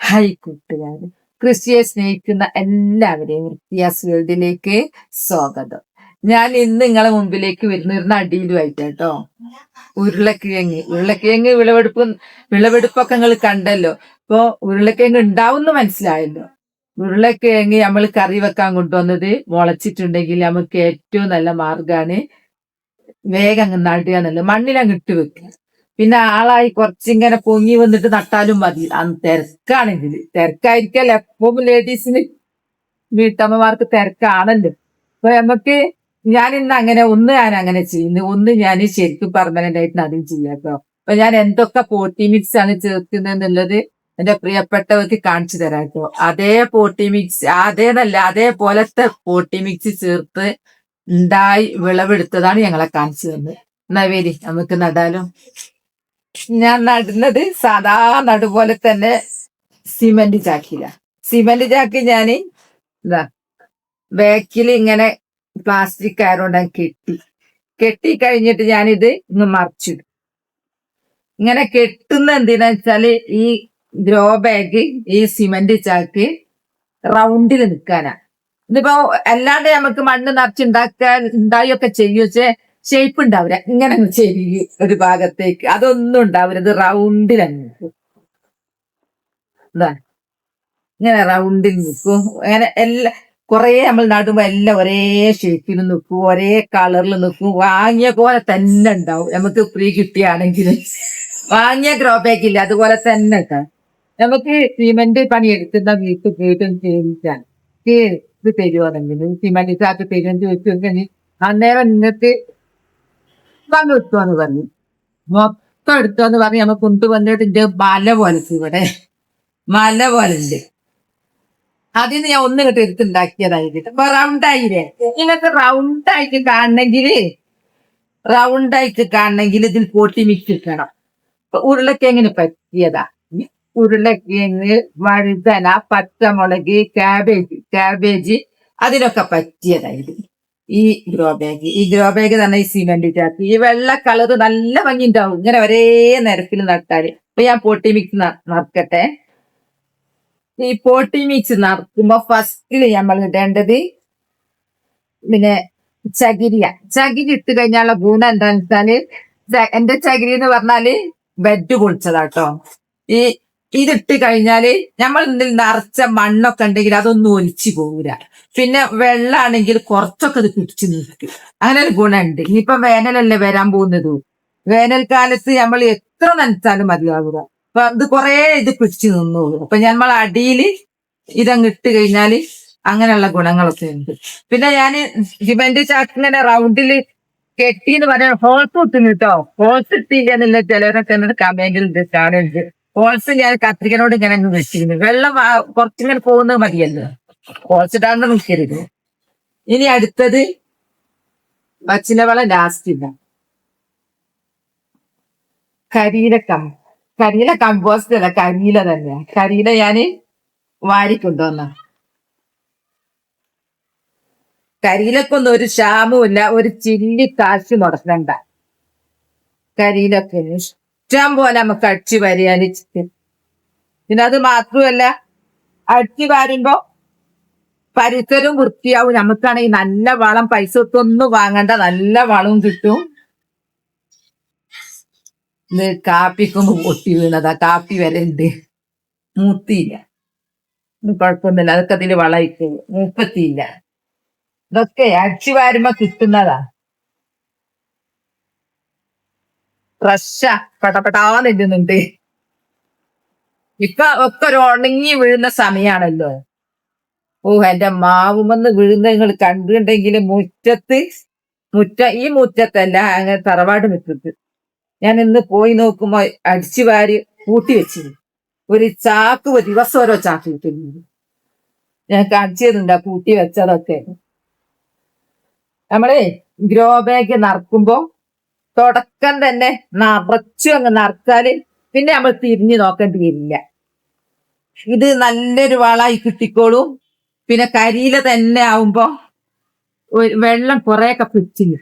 Hi കൂട്ടുകാർ കൃഷിയെ സ്നേഹിക്കുന്ന എല്ലാവരെയും വൃത്തിയാസ് വേൾഡിലേക്ക് സ്വാഗതം. ഞാൻ ഇന്ന് നിങ്ങളെ മുമ്പിലേക്ക് വരുന്ന ഒരു നടിയിലുമായിട്ട് കേട്ടോ. ഉരുളക്കിഴങ്ങ്. ഉരുളക്കിഴങ്ങ് വിളവെടുപ്പ് വിളവെടുപ്പൊക്കെ നിങ്ങൾ കണ്ടല്ലോ. ഇപ്പൊ ഉരുളക്കിഴങ്ങ് ഉണ്ടാവുന്ന മനസ്സിലായല്ലോ. ഉരുളക്കിഴങ്ങ് നമ്മൾ കറി വെക്കാൻ കൊണ്ടുവന്നത് മുളച്ചിട്ടുണ്ടെങ്കിൽ നമുക്ക് ഏറ്റവും നല്ല മാർഗമാണ് വേഗം അങ്ങ് നടുക എന്നുള്ളത്. മണ്ണിലങ്ങ് ഇട്ട് വെക്കുക. പിന്നെ ആളായി കുറച്ചിങ്ങനെ പൊങ്ങി വന്നിട്ട് നട്ടാലും മതി. അന്ന് തിരക്കാണെങ്കിൽ തിരക്കായിരിക്കല്ല? എപ്പോഴും ലേഡീസിന് വീട്ടമ്മമാർക്ക് തിരക്കാണല്ലോ. അപ്പൊ നമുക്ക് ഞാൻ ഇന്ന് അങ്ങനെ ഒന്ന് ഞാൻ അങ്ങനെ ചെയ്യുന്നു. ഒന്ന് ഞാൻ ശരിക്കും പെർമനന്റ് ആയിട്ട് അതും ചെയ്യാട്ടോ അപ്പൊ ഞാൻ എന്തൊക്കെ പോട്ടി മിക്സ് ആണ് ചേർക്കുന്നത് എന്നുള്ളത് എന്റെ പ്രിയപ്പെട്ടവർക്ക് കാണിച്ചു തരാം കേട്ടോ. അതേ പോട്ടി മിക്സ് അതേന്നല്ല അതേപോലത്തെ പോട്ടി മിക്സ് ചേർത്ത് ഉണ്ടായി വിളവെടുത്തതാണ് ഞങ്ങളെ കാണിച്ചു തന്നത്. വേരി നമുക്ക് നടാലോ. ഞാൻ നടുന്നത് സാധാ നടുപോലെ തന്നെ സിമെന്റ് ചാക്കില സിമെന്റ് ചാക്ക് ഞാൻ എന്താ ബാക്കിൽ ഇങ്ങനെ പ്ലാസ്റ്റിക് ആയതുകൊണ്ട് കെട്ടി. കെട്ടി കഴിഞ്ഞിട്ട് ഞാനിത് ഇങ്ങ് മറിച്ചിടും. ഇങ്ങനെ കെട്ടുന്ന എന്തിനാ വെച്ചാൽ ഈ ഗ്രോ ബാഗ് ഈ സിമെന്റ് ചാക്ക് റൗണ്ടിൽ നിൽക്കാനാ ഇതിപ്പോ അല്ലാതെ നമുക്ക് മണ്ണ് നിറച്ചുണ്ടാക്കാൻ ഉണ്ടായൊക്കെ ചെയ്യും. പക്ഷെ ഷേപ്പ് ഉണ്ടാവില്ല. ഇങ്ങനെ ചെരി ഒരു ഭാഗത്തേക്ക്. അതൊന്നും ഉണ്ടാവില്ല. ഇത് റൗണ്ടിൽ അങ്ങ് ഇങ്ങനെ റൗണ്ടിൽ നിൽക്കും. അങ്ങനെ എല്ലാ കുറേ നമ്മൾ നടുമ്പോ എല്ലാം ഒരേ ഷേപ്പിൽ നിൽക്കും. ഒരേ കളറിൽ നിൽക്കും. വാങ്ങിയ പോലെ തന്നെ ഉണ്ടാവും. നമുക്ക് ഫ്രീ കിട്ടിയാണെങ്കിൽ. വാങ്ങിയ ഗ്രോ ഇല്ല. അതുപോലെ തന്നെ നമുക്ക് സിമെന്റ് പണി എടുക്കുന്ന വീട്ടിൽ വീട്ടും ചെയ്യിച്ചാൽ ഇത് തരുവാണെങ്കിൽ സിമെന്റ് ചാക്ക് തരുമെന്ന് ചോദിച്ചു അന്നേരം നിങ്ങൾക്ക് വന്ന് എന്ന് പറഞ്ഞു. മൊത്തം എടുത്തോന്ന് പറഞ്ഞ് നമ്മ കൊണ്ടുവന്നിട്ട് ഇന്റെ മല പോലെ ഇവിടെ. മല പോലെ ഉണ്ട് അതിന് ഞാൻ ഒന്ന് കിട്ടി. എടുത്തുണ്ടാക്കിയതായിട്ട് അപ്പൊ റൗണ്ടായില്ലേ നിങ്ങൾക്ക് റൗണ്ടായിട്ട് കാണണമെങ്കിൽ റൗണ്ടായിട്ട് കാണണമെങ്കിൽ ഇതിൽ പൊട്ടി മിക്സ് ഇട്ടണം ഇപ്പൊ ഉരുളക്കിഴങ്ങിന് പറ്റിയതാ. ഉരുളക്കിഴങ്ങ് വഴുതന പച്ചമുളക് ക്യാബേജ് ക്യാബേജ് അതിനൊക്കെ പറ്റിയതായത് ഈ ഗ്രോ ബാഗ് ഈ ഗ്രോ ബാഗ് തന്നെ ഈ സിമെന്റ് ചാക്ക് ഈ വെള്ള കളർ നല്ല ഭംഗി ഉണ്ടാവും ഇങ്ങനെ ഒരേ നിരക്കിൽ നട്ടാൽ അപ്പൊ ഞാൻ പൊട്ടി മിക്സ് നറുക്കട്ടെ ഈ പോട്ടി മിക്സ് നടക്കുമ്പോ ഫസ്റ്റിൽ നമ്മൾ ഇടേണ്ടത് പിന്നെ ചകിരിയ. ചകിരി ഇട്ട് കഴിഞ്ഞാലുള്ള ഗുണം എന്താണെന്ന് വെച്ചാൽ എന്റെ ചകിരി എന്ന് പറഞ്ഞാൽ ബെഡ് പൊളിച്ചതാട്ടോ. ഈ ഇതിട്ട് കഴിഞ്ഞാൽ നമ്മൾ നിറച്ച മണ്ണൊക്കെ ഉണ്ടെങ്കിൽ അതൊന്നും ഒലിച്ചു പോകൂല പിന്നെ വെള്ളാണെങ്കിൽ കുറച്ചൊക്കെ ഇത് പിടിച്ചു നിൽക്കും അങ്ങനെ ഒരു ഗുണമുണ്ട് ഇനിയിപ്പൊ വേനലല്ലേ വരാൻ പോകുന്നത്? വേനൽക്കാലത്ത് നമ്മൾ എത്ര നനച്ചാലും മതിയാവുക അപ്പൊ ഇത് കുറേ ഇത് പിടിച്ചു നിന്നു. അപ്പൊ നമ്മൾ അടിയിൽ ഇതങ്ങ് ഇട്ട് കഴിഞ്ഞാൽ അങ്ങനെയുള്ള ഗുണങ്ങളൊക്കെ ഉണ്ട്. പിന്നെ ഞാൻ സിമെന്റ് ചാക്കിങ്ങനെ റൗണ്ടിൽ കെട്ടി എന്ന് പറയാൻ ഹോൾസ് ഇട്ടിന് കേട്ടോ ഹോൾസ് ഇട്ടില്ല എന്നുള്ള ചിലരൊക്കെ എന്നോട് കമന്റിൽ ഹോൾസ് ഞാൻ കത്രികനോട് ഇങ്ങനെ വെച്ചിരുന്നു. വെള്ളം കുറച്ചിങ്ങനെ പോകുന്നത് മതിയല്ലോ. ഇടാണ്ട് നിൽക്കരുത്. ഇനി അടുത്തത് പച്ചിലവളം ലാസ്റ്റ് ഇല്ല കരിയില കം കരിയില കമ്പോസ്റ്റ് അല്ല കരിയില തന്നെ. കരിയില ഞാൻ വാരിക്കൊണ്ടുവന്ന. കരിയിലക്കൊന്നും ഒരു ക്ഷാമവുമില്ല ഒരു ചില്ലി കാശ് നടക്കണ്ട കരിയിലൊക്കെ ഇഷ്ടം പോലെ നമുക്ക് അടിച്ചു വരികയാണ് പിന്നെ അത് മാത്രമല്ല അടിച്ചു വാരുമ്പോ പരിസരവും വൃത്തിയാവും. നമുക്കാണെങ്കിൽ നല്ല വളം പൈസ ഒത്തൊന്നും വാങ്ങണ്ട. നല്ല വളവും കിട്ടും. ഇത് കാപ്പിക്കൊന്ന് പൊട്ടി വീണതാ. കാപ്പി വരെ ഉണ്ട് മൂത്തിയില്ല. കുഴപ്പമൊന്നുമില്ല. അതൊക്കെ അതിൽ വളയിക്കും മൂപ്പത്തിയില്ല. ഇതൊക്കെ അടിച്ചു വാരുമ്പോ കിട്ടുന്നതാ. ഫ്രഷാ. പെടപെടാന്നിരുന്നുണ്ട് ഇപ്പൊ ഒക്കെ ഒരു ഉണങ്ങി വീഴുന്ന സമയാണല്ലോ. ഓ എന്റെ മാവുമെന്ന് വീഴുന്ന നിങ്ങൾ കണ്ടിട്ടുണ്ടെങ്കിൽ മുറ്റത്ത് മുറ്റ ഈ മുറ്റത്തല്ല അങ്ങനെ തറവാട് മുറ്റത്ത്. ഞാൻ ഇന്ന് പോയി നോക്കുമ്പോ അടിച്ചു വാരി കൂട്ടി വെച്ചിരുന്നു. ഒരു ചാക്ക് ദിവസം ഓരോ ചാക്ക് കിട്ടുന്നു ഞാൻ കാണിച്ചതുണ്ട് ആ കൂട്ടി വെച്ചതൊക്കെ. നമ്മളെ ഗ്രോ ബാഗ് നറക്കുമ്പോ തുടക്കം തന്നെ നിറച്ചു അങ്ങ് നറുക്കാൽ പിന്നെ നമ്മൾ തിരിഞ്ഞു നോക്കേണ്ടി വരില്ല. ഇത് നല്ലൊരു വളമായി കിട്ടിക്കോളും. പിന്നെ കരിയില തന്നെ ആവുമ്പോ വെള്ളം കുറെയൊക്കെ പിടിച്ചില്ല?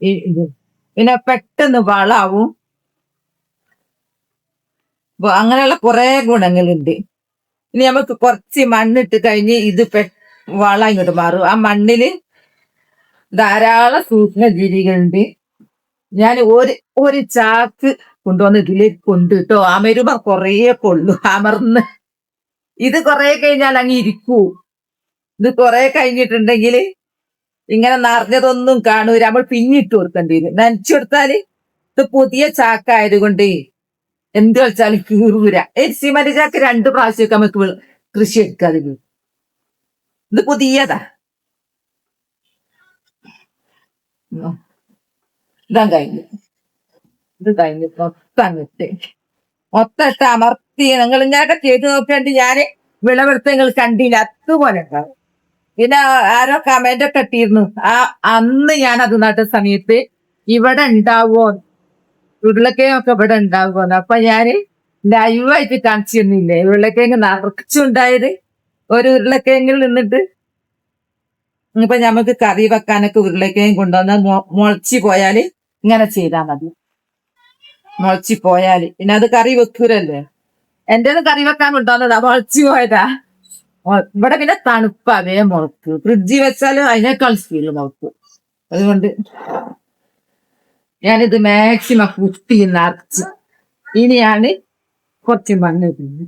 ഇത്. പിന്നെ പെട്ടെന്ന് വളാവും. അങ്ങനെയുള്ള കുറെ ഗുണങ്ങളുണ്ട്. ഇനി നമുക്ക് കുറച്ച് മണ്ണിട്ട് കഴിഞ്ഞ് ഇത് പെ വളം ഇങ്ങോട്ട് മാറും. ആ മണ്ണിൽ ധാരാളം സൂക്ഷ്മജീവികളുണ്ട്. ഞാൻ ഒരു ഒരു ചാക്ക് കൊണ്ടുവന്ന് ഇതിലേക്ക് കൊണ്ടിട്ടോ അമരുമ കൊറേ കൊള്ളു. അമർന്ന്. ഇത് കൊറേ കഴിഞ്ഞാൽ അങ്ങ് ഇരിക്കൂ. ഇത് കുറെ കഴിഞ്ഞിട്ടുണ്ടെങ്കിൽ ഇങ്ങനെ നിറഞ്ഞതൊന്നും കാണൂല. നമ്മൾ പിന്നിട്ട് കൊടുക്കേണ്ടി വരും. നനച്ചു കൊടുത്താൽ ഇത് പുതിയ ചാക്കായതുകൊണ്ട് എന്ത് കളിച്ചാലും കീറൂര സിമന്റ് ചാക്ക് രണ്ട് പ്രാവശ്യമൊക്കെ നമുക്ക് കൃഷി എടുക്കാതെ ഇത് പുതിയതാ. ഇതാ കഴിഞ്ഞു. ഇത് കഴിഞ്ഞു മൊത്തം കിട്ടി മൊത്തം ഇട്ട് അമർത്തി നിങ്ങൾ ഇങ്ങനെയൊക്കെ ചെയ്ത് നോക്കിയാണ്ട് ഞാൻ വിളവെടുത്ത് നിങ്ങൾ കണ്ടില്ല. അതുപോലെ ഉണ്ടാവും. പിന്നെ ആരോ കമന്റ് ഒക്കെ ഇട്ടിരുന്നു. ആ അന്ന് ഞാൻ അത് നട്ട സമയത്ത് ഇവിടെ ഉണ്ടാവോ ഉരുളക്കിഴങ്ങൊക്കെ ഇവിടെ ഉണ്ടാവുമോ അപ്പൊ ഞാൻ ലൈവായിട്ട് കാണിച്ചു ഉരുളക്കിഴങ്ങ് നിറച്ചുണ്ടായത് ഒരു ഉരുളക്കിഴങ്ങിൽ നിന്നിട്ട്. ഇപ്പൊ നമുക്ക് കറി വെക്കാനൊക്കെ ഉരുളക്കിഴങ്ങ് കൊണ്ടുവന്ന മുളച്ചു പോയാൽ ഇങ്ങനെ ചെയ്താൽ മതി. മുളച്ചു പോയാൽ. പിന്നെ അത് കറി വെക്കൂരല്ലേ എന്റേത് കറി വെക്കാൻ കൊണ്ടുവന്നതാ മുളച്ചു പോയതാ. ഇവിടെ പിന്നെ തണുപ്പ് അതേ മുളക്ക് ഫ്രിഡ്ജിൽ വെച്ചാലും അതിനേക്കാൾ സ്പീഡ് മുറക്ക് അതുകൊണ്ട് ഞാനിത് മാക്സിമം കുത്തി നിറച്ച് ഇനിയാണ് കുറച്ച് മണ്ണ് ഇടുന്നത്.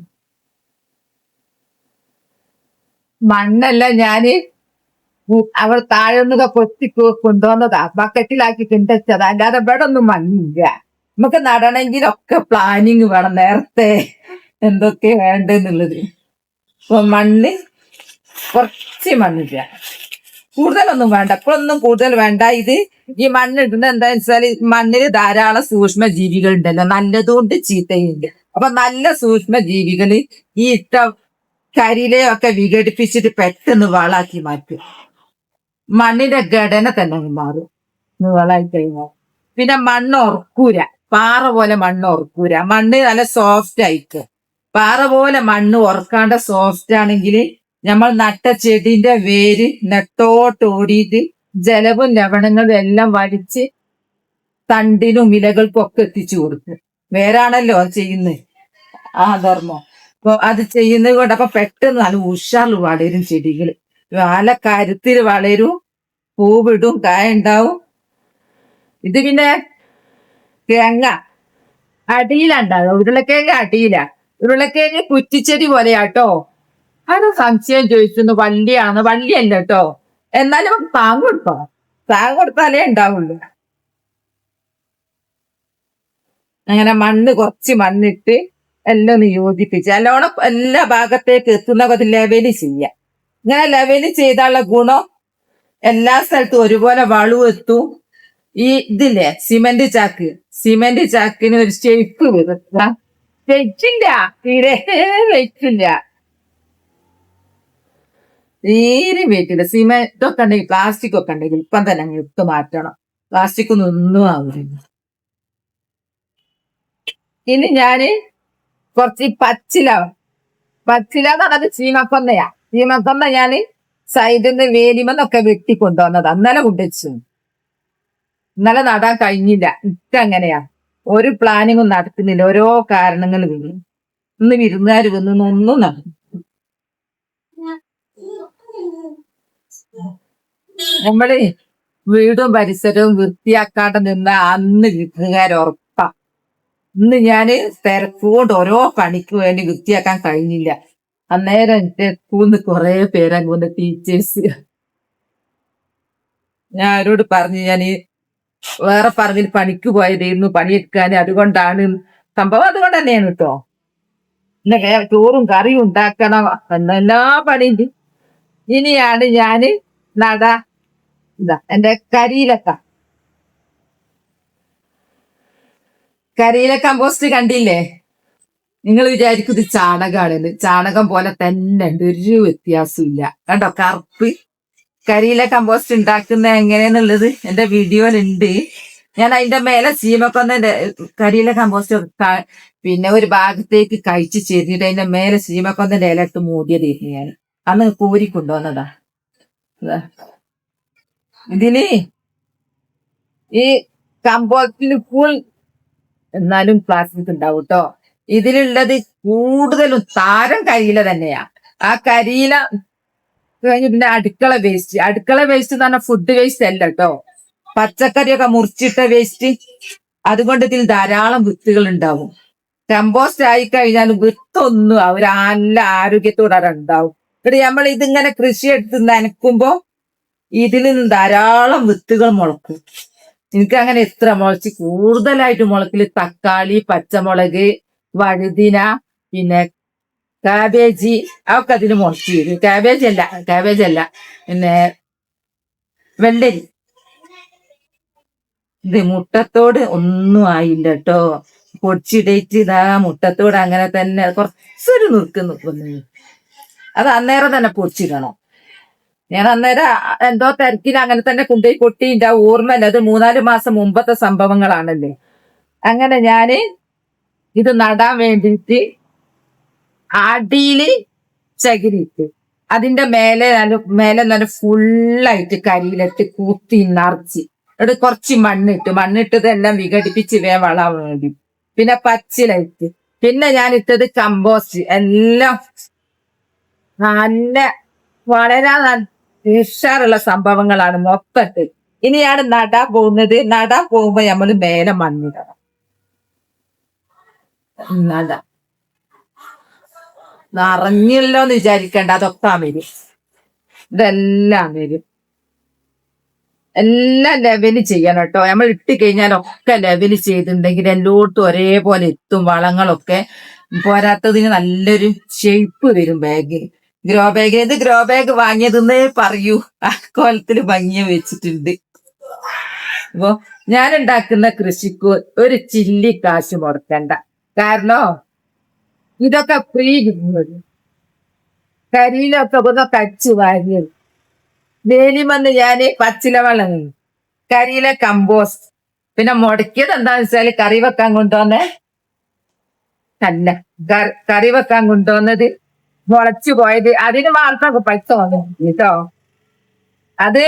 മണ്ണല്ല ഞാൻ അവർ താഴെ നിന്നൊക്കെ കൊത്തി കൊണ്ടുവന്നതാ. ബക്കറ്റിലാക്കി കൊണ്ടുവച്ചതാ അല്ലാതെ ഇവിടെ ഒന്നും മണ്ണില്ല. നമുക്ക് നടണമെങ്കിലൊക്കെ പ്ലാനിങ് വേണം. നേരത്തെ എന്തൊക്കെ വേണ്ടെന്നുള്ളത്. മണ്ണ് കുറച്ച് മണ്ണില്ല കൂടുതലൊന്നും വേണ്ട. ഇപ്പോഴൊന്നും കൂടുതൽ വേണ്ട. ഇത് ഈ മണ്ണിടുന്ന എന്താന്ന് എന്താ വെച്ചാൽ മണ്ണിൽ ധാരാളം സൂക്ഷ്മ ജീവികൾ ഉണ്ടല്ലോ നല്ലതുകൊണ്ട് ചീത്തയുണ്ട്. അപ്പൊ നല്ല സൂക്ഷ്മ ജീവികൾ ഈ ഇട്ട കരിയിലെയൊക്കെ വിഘടിപ്പിച്ചിട്ട് പെട്ടെന്ന് വളാക്കി മാറ്റും മണ്ണിന്റെ ഘടന തന്നെ മാറും. വളായി കഴിഞ്ഞാൽ. പിന്നെ മണ്ണ് ഉറക്കൂര പാറ പോലെ മണ്ണ് ഉറക്കൂര മണ്ണ് നല്ല സോഫ്റ്റ് ആയിക്ക്. പാറ പോലെ മണ്ണ് ഉറക്കാണ്ട സോഫ്റ്റ് ആണെങ്കിൽ നമ്മൾ നട്ട ചെടിന്റെ വേര് നെട്ടോട്ട് ഓടിയിട്ട് ജലവും ലവണങ്ങളും എല്ലാം വലിച്ച് തണ്ടിനും ഇലകൾക്കും ഒക്കെ എത്തിച്ചു കൊടുക്കും വേരാണല്ലോ അത് ചെയ്യുന്നത് ആ ധർമ്മം. അപ്പൊ അത് ചെയ്യുന്നത് കൊണ്ട് അപ്പൊ പെട്ടെന്ന് നല്ല ഉഷാറിൽ വളരും ചെടികൾ നല്ല കരുത്തിൽ വളരും പൂവിടും കായ ഉണ്ടാവും. ഇത് പിന്നെ തേങ്ങ. അടിയിലുണ്ടാകും ഉരുളക്കിഴങ്ങ അടിയിലാ. ഉരുളക്കിഴങ്ങ് കുറ്റിച്ചെടി പോലെയാട്ടോ. അത് സംശയം ചോദിച്ചു വള്ളിയാണ്. വള്ളിയല്ല കേട്ടോ എന്നാലും നമുക്ക് താങ്ങ് കൊടുക്കാം. താങ്ങ് കൊടുത്താലേ ഉണ്ടാവുള്ളൂ. അങ്ങനെ മണ്ണ് കുറച്ച് മണ്ണിട്ട് എല്ലാം ഒന്ന് യോജിപ്പിച്ച് എല്ലാ ഭാഗത്തേക്ക് എത്തുന്ന ലെവൽ ചെയ്യാം. ഇങ്ങനെ ലെവൽ ചെയ്താലുള്ള ഗുണം എല്ലാ സ്ഥലത്തും ഒരുപോലെ വളു എത്തും. ഈ ഇതില്ലേ? സിമെന്റ് ചാക്ക്. സിമെന്റ് ചാക്കിന് ഒരു ഷേപ്പ് വരും. വെച്ചില്ല. തീരെ വെച്ചില്ല. തീരെ വെച്ചില്ല. സിമെന്റ് ഒക്കെ ഉണ്ടെങ്കിൽ പ്ലാസ്റ്റിക് ഒക്കെ ഉണ്ടെങ്കിൽ ഇപ്പം തന്നെ അങ്ങ് ഇട്ട് മാറ്റണം. പ്ലാസ്റ്റിക് ഒന്നും ആവില്ല ഇനി ഞാൻ കുറച്ച് പച്ചില പച്ചില എന്ന് പറഞ്ഞത് ചീമക്കൊന്നയാ. ചീമക്കൊന്ന ഞാൻ സൈഡിൽ നിന്ന് വേലിമെന്നൊക്കെ വെട്ടി കൊണ്ടുവന്നത് അന്നലെ കൊണ്ടുവച്ചു ഇന്നലെ നടാൻ കഴിഞ്ഞില്ല. ഇട്ടങ്ങനെയാ. ഒരു പ്ലാനിങ്ങും നടത്തുന്നില്ല. ഓരോ കാരണങ്ങൾ വരും ഇന്ന് വിരുന്നുകാർ വന്നു ഒന്നും നടന്നു നമ്മൾ വീടും പരിസരവും വൃത്തിയാക്കാണ്ട് നിന്ന അന്ന് വിരുന്നുകാർ ഉറപ്പാ. ഇന്ന് ഞാൻ തിരക്കുകൊണ്ട് ഓരോ പണിക്ക് വേണ്ടി വൃത്തിയാക്കാൻ കഴിഞ്ഞില്ല. അന്നേരം എന്റെ സ്കൂളിന്ന് കുറെ പേരങ്ങ് വന്ന് ടീച്ചേഴ്സ് ഞാൻ അവരോട് പറഞ്ഞു ഞാൻ വേറെ പറഞ്ഞിൽ പണിക്ക് പോയതായിരുന്നു പണിയെടുക്കാൻ. അതുകൊണ്ടാണ് സംഭവം അതുകൊണ്ട് തന്നെയാണ് കേട്ടോ പിന്നെ ചോറും കറിയും ഉണ്ടാക്കണം എന്നെല്ലാ ഇനിയാണ് ഞാൻ നട ഇതാ എന്റെ കരിയിലക്ക. കരിയില കമ്പോസ്റ്റ് കണ്ടില്ലേ? നിങ്ങൾ വിചാരിക്കും ഇത് ചാണകമാണെന്ന് ചാണകം പോലെ തന്നെ ഉണ്ട് ഒരു വ്യത്യാസമില്ല കണ്ടോ കറുപ്പ്. കരിയില കമ്പോസ്റ്റ് ഉണ്ടാക്കുന്ന എങ്ങനെയെന്നുള്ളത് എന്റെ വീഡിയോയിലുണ്ട്. ഞാൻ അതിന്റെ മേലെ സീമക്കൊന്നന്റെ കരിയില കമ്പോസ്റ്റ് പിന്നെ ഒരു ഭാഗത്തേക്ക് കഴിച്ച് ചെരിഞ്ഞിട്ട് അതിന്റെ മേലെ സീമക്കൊന്നന്റെ ഇല ഇട്ട് മൂടിയതായിരുന്നു ഞാൻ അന്ന് കോരി കൊണ്ടുവന്നതാ. ഇതിന് ഈ കമ്പോസ്റ്റിന് ഫുൾ എന്നാലും പ്ലാസ്റ്റിക് ഉണ്ടാവും കേട്ടോ ഇതിലുള്ളത് കൂടുതലും താരം കരിയില തന്നെയാ. ആ കരിയില കഴിഞ്ഞ് പിന്നെ അടുക്കള വേസ്റ്റ് അടുക്കള വേസ്റ്റ് എന്ന് പറഞ്ഞാൽ ഫുഡ് വേസ്റ്റ് അല്ല കേട്ടോ. പച്ചക്കറിയൊക്കെ മുറിച്ചിട്ട വേസ്റ്റ് അതുകൊണ്ട് ഇതിൽ ധാരാളം വിത്തുകൾ ഉണ്ടാവും. കമ്പോസ്റ്റ് ആയി കഴിഞ്ഞാൽ വിത്തൊന്നും അവർ നല്ല ആരോഗ്യത്തോടെ ഉണ്ടാവും. ഇവിടെ നമ്മൾ ഇതിങ്ങനെ കൃഷി എടുത്ത് നനക്കുമ്പോ ഇതിൽ നിന്ന് ധാരാളം വിത്തുകൾ മുളക്കും. എനിക്ക് അങ്ങനെ എത്ര മുളച്ച് കൂടുതലായിട്ട് മുളക്കിൽ തക്കാളി പച്ചമുളക് വഴുതിന പിന്നെ കാബേജ് അതൊക്കെ അതിൽ മുളച്ച് വരും കാബേജ് അല്ല കാബേജ് അല്ല. പിന്നെ വെള്ളരി. ഇത് മുട്ടത്തോട് ഒന്നും ആയില്ല കേട്ടോ പൊടിച്ചിടയിട്ട് ഇതാ മുട്ടത്തോട് അങ്ങനെ തന്നെ കുറച്ചൊരു നുറുക്ക് നിൽക്കുന്നു അത് അന്നേരം തന്നെ പൊടിച്ചിടണം. ഞാൻ അന്നേരം എന്തോ തിരക്കിൽ അങ്ങനെ തന്നെ കൊണ്ടുപോയി കൊട്ടിന്റെ ഓർമ്മയില്ല അത് മൂന്നാൽ മാസം മുമ്പത്തെ സംഭവങ്ങളാണല്ലേ. അങ്ങനെ ഞാൻ ഇത് നടാൻ വേണ്ടിയിട്ട് അടിയിൽ ചകിരിയിട്ട്. അതിന്റെ മേലെ നല്ല മേലെ നല്ല ഫുള്ളായിട്ട് കരിയിലിട്ട് കൂത്തി നിറച്ച്. എന്നിട്ട് കുറച്ച് മണ്ണിട്ട് മണ്ണിട്ടതെല്ലാം വിഘടിപ്പിച്ച് വേ വളം വേണ്ടി. പിന്നെ പച്ചിലയിട്ട്. പിന്നെ ഞാൻ ഇട്ടത് കമ്പോസ്റ്റ്. എല്ലാം നല്ല വളരെ നല്ല ഉഷാറുള്ള സംഭവങ്ങളാണ് മൊത്തത്ത് ഇനിയാണ് നടാൻ പോകുന്നത്. നടാൻ പോകുമ്പോ നമ്മൾ മേലെ മണ്ണിടണം. നട. നിറഞ്ഞല്ലോ എന്ന് വിചാരിക്കേണ്ട അതൊക്കെ വരും. ഇതെല്ലാം വരും. എല്ലാം ലെവൽ ചെയ്യണം കേട്ടോ. നമ്മൾ ഇട്ട് കഴിഞ്ഞാൽ ഒക്കെ ലെവൽ ചെയ്തിട്ടുണ്ടെങ്കിൽ എല്ലായിടത്തും ഒരേപോലെ എത്തും വളങ്ങളൊക്കെ. പോരാത്തതിന് നല്ലൊരു ഷേപ്പ് വരും ബാഗ് ഗ്രോ ബാഗ് ഇത് ഗ്രോ ബാഗ് വാങ്ങിയതെന്നേ പറയൂ. ആ കോലത്തിൽ ഭംഗിയ വെച്ചിട്ടുണ്ട്. അപ്പോ ഞാൻ ഉണ്ടാക്കുന്ന കൃഷിക്ക് ഒരു ചില്ലി കാശ് മുടക്കണ്ട. കാരണം ഇതൊക്കെ ഫ്രീ കിട്ടുന്നത് കരിയിലൊക്കെ ഒന്ന് കച്ചു വാരിയത്. വേലി വന്ന് ഞാൻ പച്ചില വെള്ളം കരിയിലെ കമ്പോസ്റ്റ് പിന്നെ മുടക്കിയത് എന്താന്ന് വെച്ചാൽ കറി വെക്കാൻ കൊണ്ടുവന്നേ. അല്ല കറി- വെക്കാൻ കൊണ്ടുവന്നത് മുളച്ചു പോയത്. അതിന് ആൾക്കൊക്കെ പൈസ വന്നു. കേട്ടോ? അത്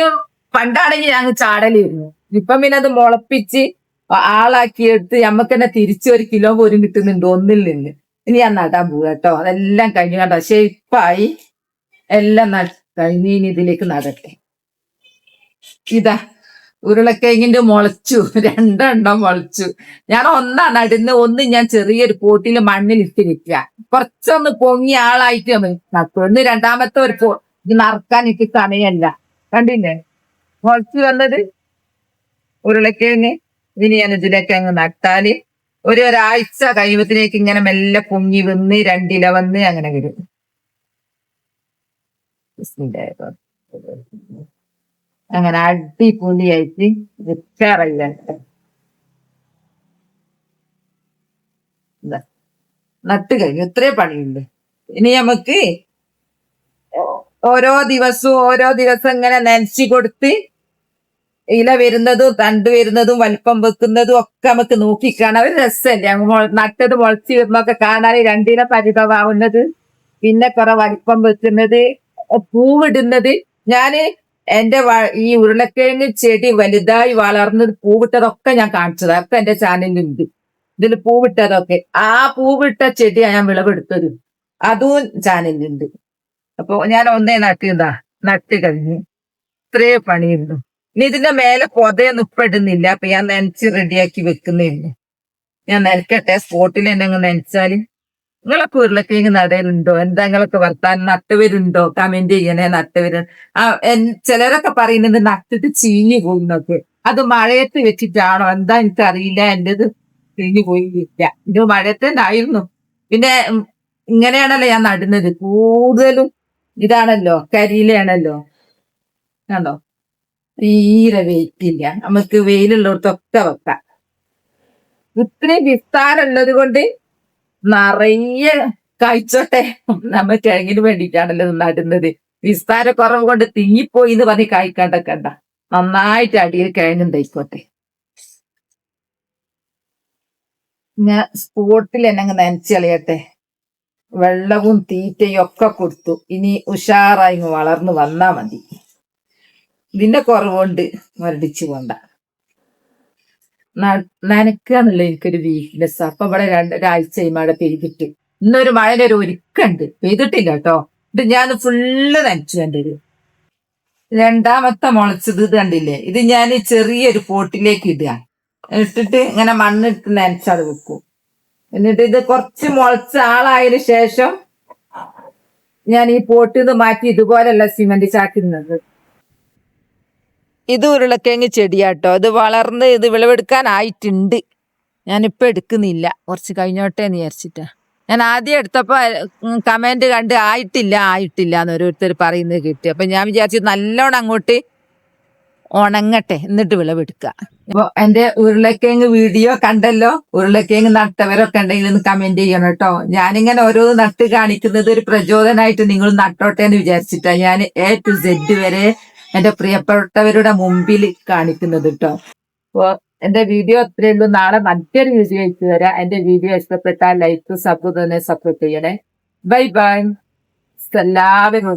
പണ്ടാണെങ്കിൽ ഞങ്ങൾ ചാടലിരുന്നു. ഇപ്പം പിന്നെ അത് മുളപ്പിച്ച് ആളാക്കി എടുത്ത് നമുക്ക് തന്നെ തിരിച്ചു ഒരു കിലോ പോലും കിട്ടുന്നുണ്ട് ഒന്നിൽ നിന്ന്. ഇനി ഞാൻ നടാൻ പോവുക കേട്ടോ അതെല്ലാം കഴിഞ്ഞു കണ്ടോ? ഷേപ്പായി എല്ലാം കഴിഞ്ഞ് ഇനി ഇതിലേക്ക് നടട്ടെ. ഇതാ ഉരുളക്കിഴങ്ങിന്റെ മുളച്ചു. രണ്ടെണ്ണം മുളച്ചു. ഞാൻ ഒന്നാ നടുന്ന ഒന്ന് ഞാൻ ചെറിയൊരു പോട്ടിൽ മണ്ണിൽ ഇട്ടിരിക്കുക കുറച്ചൊന്ന് പൊങ്ങി ആളായിട്ട് നട്ടു. ഒന്ന് രണ്ടാമത്തെ ഒരു പോ നറക്കാൻ എനിക്ക് സമയമല്ല. കണ്ടില്ലേ? മുളച്ചു വന്നത് ഉരുളക്കിഴങ്ങ്. ഇനി ഞാൻ ഇതിലേക്ക് അങ്ങ് നട്ടാൽ ഒരു ഒരാഴ്ച കഴിവത്തിലേക്ക് ഇങ്ങനെ മെല്ലെ പൊങ്ങി വന്ന് രണ്ടില വന്ന് അങ്ങനെ വരും. അങ്ങനെ അടിപൊളിയായിട്ട് വെക്കാറില്ല. നട്ട് കഴിഞ്ഞു. ഇത്രേ പണിയുണ്ട് ഇനി നമുക്ക് ഓരോ ദിവസവും ഓരോ ദിവസം ഇങ്ങനെ നനച്ചു കൊടുത്ത് ഇല വരുന്നതും തണ്ട് വരുന്നതും വലിപ്പം വെക്കുന്നതും ഒക്കെ നമുക്ക് നോക്കിക്കാണാൻ ഒരു രസമല്ലേ നട്ടത് മുളച്ച് വരുന്നൊക്കെ കാണാൻ രണ്ടില പരിഭവാവുന്നത് പിന്നെ കുറെ വലിപ്പം വെക്കുന്നത് പൂവിടുന്നത്. ഞാൻ എന്റെ ഈ ഉരുളക്കിഴങ്ങ് ചെടി വലുതായി വളർന്നത് പൂവിട്ടതൊക്കെ ഞാൻ കാണിച്ചത്. അതൊക്കെ എന്റെ ചാനലിലുണ്ട്. ഇതിൽ പൂവിട്ടതൊക്കെ. ആ പൂവിട്ട ചെടിയാണ് ഞാൻ വിളവെടുത്തത്. അതും ചാനലിലുണ്ട്. അപ്പൊ ഞാൻ ഒന്നേ നട്ടിയതാ നട്ട് കഴിഞ്ഞ്. ഇത്രേ പണിയിരുന്നു ഇനി ഇതിന്റെ മേലെ പൊതയൊന്നും ഇപ്പൊ ഇടുന്നില്ല. അപ്പൊ ഞാൻ നനച്ച് റെഡിയാക്കി വെക്കുന്നില്ല ഞാൻ നനക്കട്ടെ സ്പോട്ടിൽ എന്നെ അങ്ങ് നനച്ചാൽ. നിങ്ങളൊക്കെ ഉരുളക്കിഴങ്ങ് നടയിലുണ്ടോ എന്താ നിങ്ങളൊക്കെ വർത്താനം? നട്ടുവരുണ്ടോ കമന്റ് ചെയ്യണേ നട്ടുവരും ആ ചിലരൊക്കെ പറയുന്നത് നട്ടിട്ട് ചീഞ്ഞു പോകുന്നൊക്കെ. അത് മഴയത്ത് വെച്ചിട്ടാണോ? എന്താ എനിക്ക് അറിയില്ല എന്റേത് ചീഞ്ഞു പോയില്ല. ഇത് മഴയത്ത് ഉണ്ടായിരുന്നു പിന്നെ ഇങ്ങനെയാണല്ലോ ഞാൻ നടുന്നത്. കൂടുതലും ഇതാണല്ലോ കരിയിലാണല്ലോ കണ്ടോ? തീരെ വെയിറ്റ് ഇല്ല. നമുക്ക് വെയിലുള്ളിടത്തൊക്കെ വെക്കാം. ഇത്രയും വിസ്താരമുള്ളത് കൊണ്ട് നിറയെ കഴിച്ചോട്ടെ നമ്മ കിഴങ്ങിന് വേണ്ടിയിട്ടാണല്ലോ നടുന്നത് വിസ്താര കുറവ് കൊണ്ട് തിങ്ങിപ്പോയി എന്ന് പറഞ്ഞ് കായ്ക്കാണ്ടൊക്കെ നന്നായിട്ട് അടിയിൽ കിഴങ്ങുണ്ടായിക്കോട്ടെ ഞാൻ സ്പോട്ടിൽ എന്നെ അങ്ങ് കളയട്ടെ. വെള്ളവും തീറ്റയും ഒക്കെ കൊടുത്തു. ഇനി ഉഷാറായി വളർന്നു വന്നാ മതി. ഇതിന്റെ കുറവുണ്ട് മരടിച്ചു പോണ്ട. നനക്കുക എന്നുള്ള എനിക്കൊരു വീക്ക്നെസ് അപ്പൊ ഇവിടെ രണ്ടൊരാഴ്ച മഴ പെയ്തിട്ട്. ഇന്നൊരു മഴയുടെ ഒരു ഒരുക്കുണ്ട്. പെയ്തിട്ടില്ല കേട്ടോ ഇത് ഞാൻ ഫുള്ള് നനച്ചു ഒരു രണ്ടാമത്തെ മുളച്ചത് ഇത് കണ്ടില്ലേ? ഇത് ഞാൻ ചെറിയൊരു പോട്ടിലേക്ക് ഇടുക. ഇട്ടിട്ട് ഇങ്ങനെ മണ്ണിട്ട് നനച്ചത് വെക്കും. എന്നിട്ട് ഇത് കുറച്ച് മുളച്ച ആളായതിനു ശേഷം ഞാൻ ഈ പോട്ടിൽ നിന്ന് മാറ്റി സിമെന്റ് സിമന്റ് ചാക്കുന്നത് ഇത് ഉരുളക്കിഴങ്ങ് ചെടിയാട്ടോ. ഇത് വളർന്ന് ഇത് വിളവെടുക്കാനായിട്ടുണ്ട്. ഞാനിപ്പോൾ എടുക്കുന്നില്ല. കുറച്ച് കഴിഞ്ഞോട്ടെ എന്ന് വിചാരിച്ചിട്ടാ. ഞാൻ ആദ്യം എടുത്തപ്പോൾ കമന്റ് കണ്ട് ആയിട്ടില്ല ആയിട്ടില്ല എന്ന് ഓരോരുത്തർ പറയുന്നത് കിട്ടി. അപ്പം ഞാൻ വിചാരിച്ചു നല്ലോണം അങ്ങോട്ട് ഉണങ്ങട്ടെ എന്നിട്ട് വിളവെടുക്കുക അപ്പോൾ എന്റെ ഉരുളക്കിഴങ്ങ് വീഡിയോ കണ്ടല്ലോ? ഉരുളക്കിഴങ്ങ് നട്ടവരൊക്കെ ഉണ്ടെങ്കിൽ ഒന്ന് കമന്റ് ചെയ്യണം കേട്ടോ. ഞാനിങ്ങനെ ഓരോ നട്ട് കാണിക്കുന്നത് ഒരു പ്രചോദനമായിട്ട് നിങ്ങൾ നട്ടോട്ടെ എന്ന് വിചാരിച്ചിട്ടാണ് ഞാൻ എ ടു സെഡ് വരെ എന്റെ പ്രിയപ്പെട്ടവരുടെ മുമ്പിൽ കാണിക്കുന്നത് കേട്ടോ അപ്പോ എന്റെ വീഡിയോ അത്രയേ ഉള്ളൂ. നാളെ മറ്റൊരു വീഡിയോ അയച്ചു തരാം എന്റെ വീഡിയോ ഇഷ്ടപ്പെട്ടാൽ ലൈക്ക് സബ്സ്ക്രൈബ് തന്നെ ചെയ്യണേ. ബൈ ബൈ എല്ലാവരും